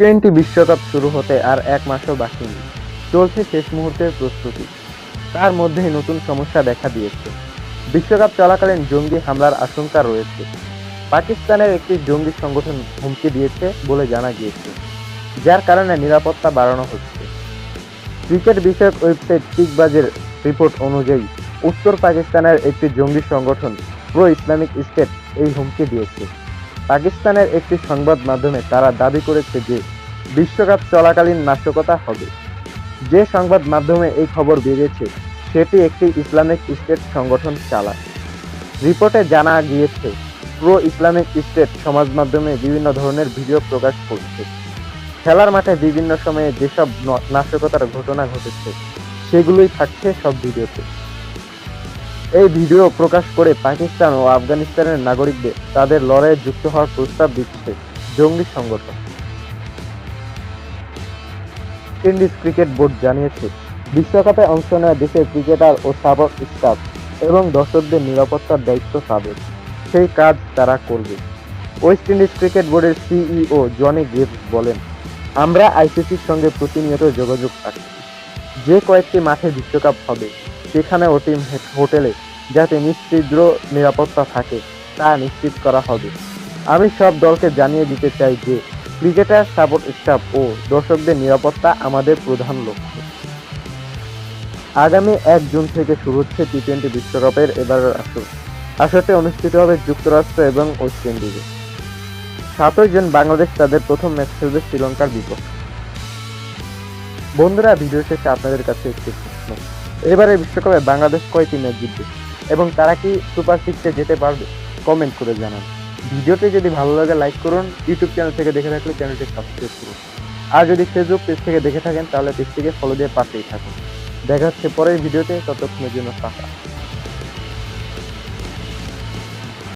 Twenty বিশ্বকাপ শুরু হতে আর এক মাসও বাকি নেই। চলছে শেষ মুহূর্তের প্রস্তুতি। তার মধ্যেই নতুন সমস্যা দেখা দিয়েছে। বিশ্বকাপ চলাকালীন জঙ্গি হামলার আশঙ্কা রয়েছে। পাকিস্তানের একটি জঙ্গি সংগঠন হুমকি দিয়েছে বলে জানা গিয়েছে, যার কারণে নিরাপত্তা বাড়ানো হচ্ছে। ক্রিকেট বিষয়ক ওয়েবসাইট কিকবাজের রিপোর্ট অনুযায়ী, উত্তর পাকিস্তানের একটি জঙ্গি সংগঠন প্রো ইসলামিক স্টেট এই হুমকি দিয়েছে। পাকিস্তানের একটি সংবাদ মাধ্যমে তারা দাবি করেছে যে বিশ্বকাপ চলাকালীন নাশকতা হবে। যে সংবাদ মাধ্যমে এই খবর বেরিয়েছে, সেটি একটি ইসলামিক স্টেট সংগঠন চালায়। রিপোর্টে জানা গিয়েছে, প্রো ইসলামিক স্টেট সমাজ মাধ্যমে বিভিন্ন ধরনের ভিডিও প্রকাশ করছে। খেলার মাঠে বিভিন্ন সময়ে যেসব নাশকতার ঘটনা ঘটেছে, সেগুলোই থাকছে সব ভিডিওতে। এই ভিডিও প্রকাশ করে পাকিস্তান ও আফগানিস্তানের নাগরিকদের তাদের লড়াইয়ে যুক্ত হওয়ার প্রস্তাব দিচ্ছে জঙ্গি সংগঠন। ইন্ডিজ ক্রিকেট বোর্ড জানিয়েছে, বিশ্বকাপে অংশ নেওয়া দেশের ক্রিকেটার ও সাপোর্ট স্টাফ এবং দর্শকদের নিরাপত্তার দায়িত্ব তাদের। সেই কাজ তারা করবে। ওয়েস্ট ইন্ডিজ ক্রিকেট বোর্ডের সিইও জনি গ্রেভস বলেন, আমরা আইসিসির সঙ্গে প্রতিনিয়ত যোগাযোগ রাখছি যে কয়েকটি মাঠে বিশ্বকাপ হবে, সেখানে ও টিম হোটেলে যাতে নিশ্চিদ্র নিরাপত্তা থাকে, তা নিশ্চিত করা হবে। আমি সব দলকে জানিয়ে দিতে চাই যে, ক্রিকেটার, সাপোর্ট স্টাফ ও দর্শকদের নিরাপত্তা আমাদের প্রধান লক্ষ্য। আগামী এক জুন থেকে শুরু হচ্ছে টি টোয়েন্টি বিশ্বকাপের এবারের আসর। আসরটি অনুষ্ঠিত হবে যুক্তরাষ্ট্র এবং ওয়েস্ট ইন্ডিজে। সাতই জুন বাংলাদেশ তাদের প্রথম ম্যাচ খেলবে শ্রীলঙ্কার বিপক্ষে। বন্ধুরা, ভিডিও শেষে আপনাদের কাছে একটি প্রশ্ন। এবারে বিশ্বকাপে বাংলাদেশ কয়টি ম্যাচ জিতবে? এবং তারা কি সুপার সিক্সে যেতে পারবে? কমেন্ট করে জানান। ভিডিওটি যদি ভালো লাগে লাইক করুন। ইউটিউব চ্যানেল থেকে দেখে থাকলে চ্যানেলটি সাবস্ক্রাইব করুন। আর যদি ফেসবুক পেজ থেকে দেখে থাকেন, তাহলে পেজটিকে ফলো দিয়ে পাশেই থাকুন। দেখা হচ্ছে পরের ভিডিওতে, ততক্ষণের জন্য টাকা